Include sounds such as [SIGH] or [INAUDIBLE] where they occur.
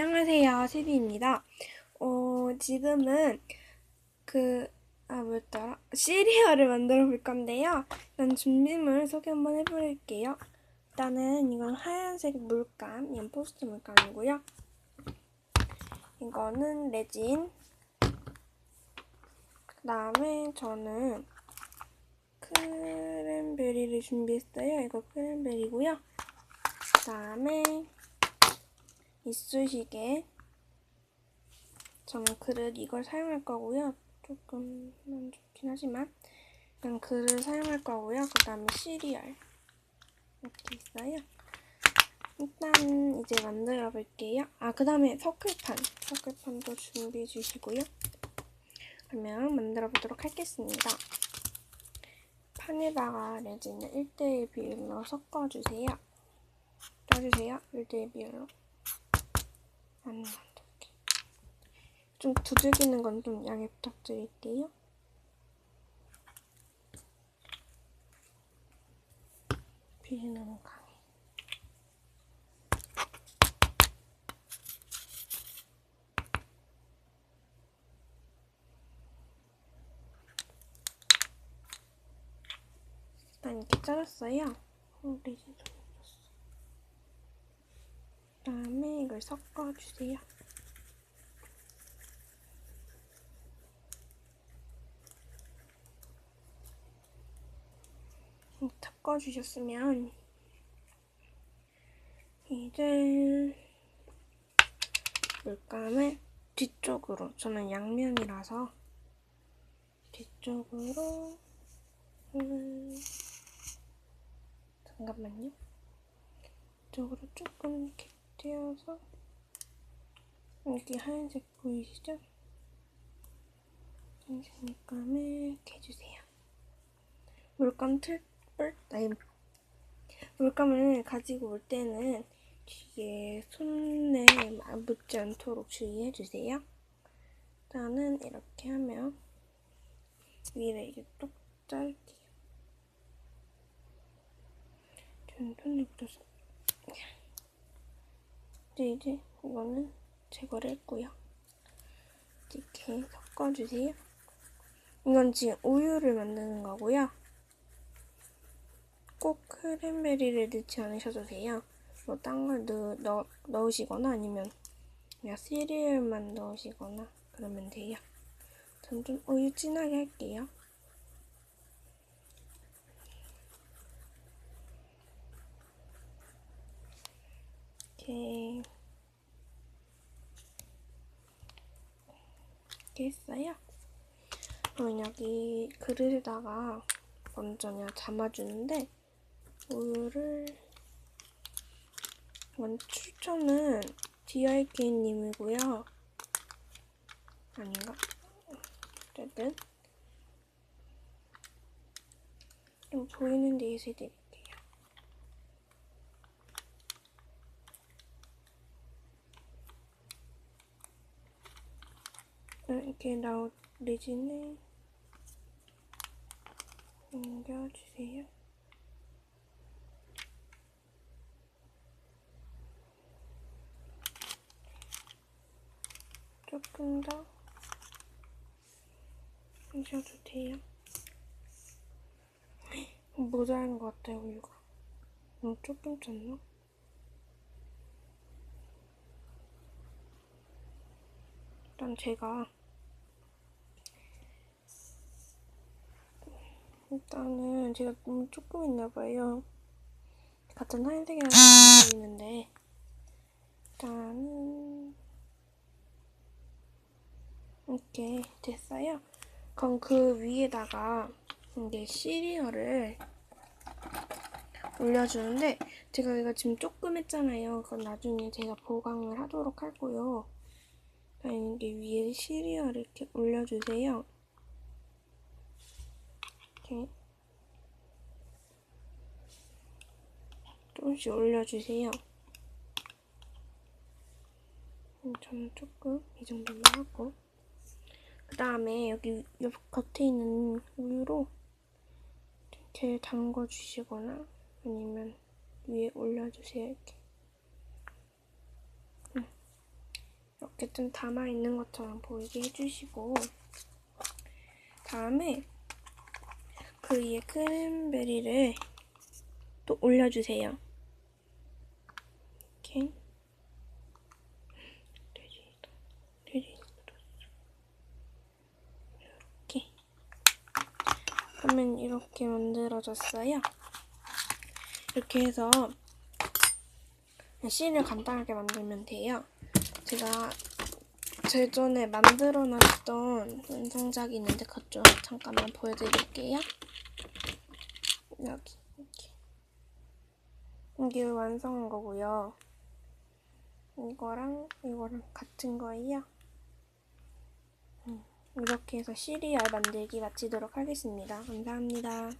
안녕하세요. 세비입니다. 어, 지금은 그, 아, 뭐였더라? 시리얼을 만들어 볼 건데요. 일단 준비물 소개 한번 해볼게요. 일단은 이건 하얀색 물감, 이건 포스트 물감이고요. 이거는 레진. 그 다음에 저는 크랜베리를 준비했어요. 이거 크랜베리고요. 그 다음에 이쑤시개 저는 그릇 이걸 사용할 거고요. 조금 안 좋긴 하지만 그냥 그릇 사용할 거고요. 그 다음에 시리얼 이렇게 있어요. 일단 이제 만들어 볼게요. 아, 그 다음에 서클판. 서클판도 준비해 주시고요. 그러면 만들어 보도록 하겠습니다. 판에다가 레진을 1대1 비율로 섞어주세요. 떠주세요. 1대1 비율로. 안 만들게. 좀 두들기는 건 좀 양해 부탁드릴게요. 비누는 강해. 일단 이렇게 잘랐어요. 우리 다음에 이걸 섞어주세요. 섞어주셨으면 이제 물감을 뒤쪽으로 저는 양면이라서 뒤쪽으로 음, 잠깐만요. 이쪽으로 조금 이렇게 띄어서 여기 하얀색 보이시죠? 하얀색 물감을 이렇게 해주세요. 물감 틀, 아니, 물감을 가지고 올 때는 이게 손에 묻지 않도록 주의해주세요. 일단은 이렇게 하면 위를 똑 자를게요. 저는 손에 묻어서 이제 이제 이거는 제거를 했고요. 이렇게 섞어주세요. 이건 지금 우유를 만드는 거고요. 꼭 크랜베리를 넣지 않으셔도 돼요. 뭐 딴걸 넣, 넣 으시거나 아니면 그냥 시리얼만 넣으시거나 그러면 돼요. 전 좀 우유 진하게 할게요. 이렇게 이렇게 했어요. 그럼 여기 그릇에다가 먼저 그냥 담아주는데 우유를 이건 추천은 DIK님이고요. 아닌가? 어쨌든 좀 보이는 해드릴게요. 이렇게 나온 레진을 옮겨주세요. 조금 더 하셔도 돼요. [LAUGHS] 모자란 것 같아요, 우유가. 너무 조금 쪘나? 일단 제가 일단은 제가 너무 조금 있나봐요. 같은 하얀색이라서 안 보이는데 일단은 이렇게 됐어요. 그럼 그 위에다가 이게 시리얼을 올려주는데 제가 이거 지금 조금 했잖아요. 그건 나중에 제가 보강을 하도록 하고요. 이게 위에 시리얼을 이렇게 올려주세요. 이렇게 조금씩 올려주세요. 음, 저는 조금 이 정도만 하고 그 다음에 여기 옆 겉에 있는 우유로 이렇게 담궈주시거나 아니면 위에 올려주세요. 이렇게. 음, 이렇게 좀 담아 있는 것처럼 보이게 해주시고 다음에 그 위에 크랜베리를 또 올려주세요. 이렇게 이렇게 하면 이렇게 만들어졌어요. 이렇게 해서 씨를 간단하게 만들면 돼요. 제가 제전에 만들어 놨던 완성작이 있는데 그것 좀 잠깐만 보여드릴게요. 여기 이렇게 이게 완성한 거고요. 이거랑 이거랑 같은 거예요. 음, 이렇게 해서 시리얼 만들기 마치도록 하겠습니다. 감사합니다.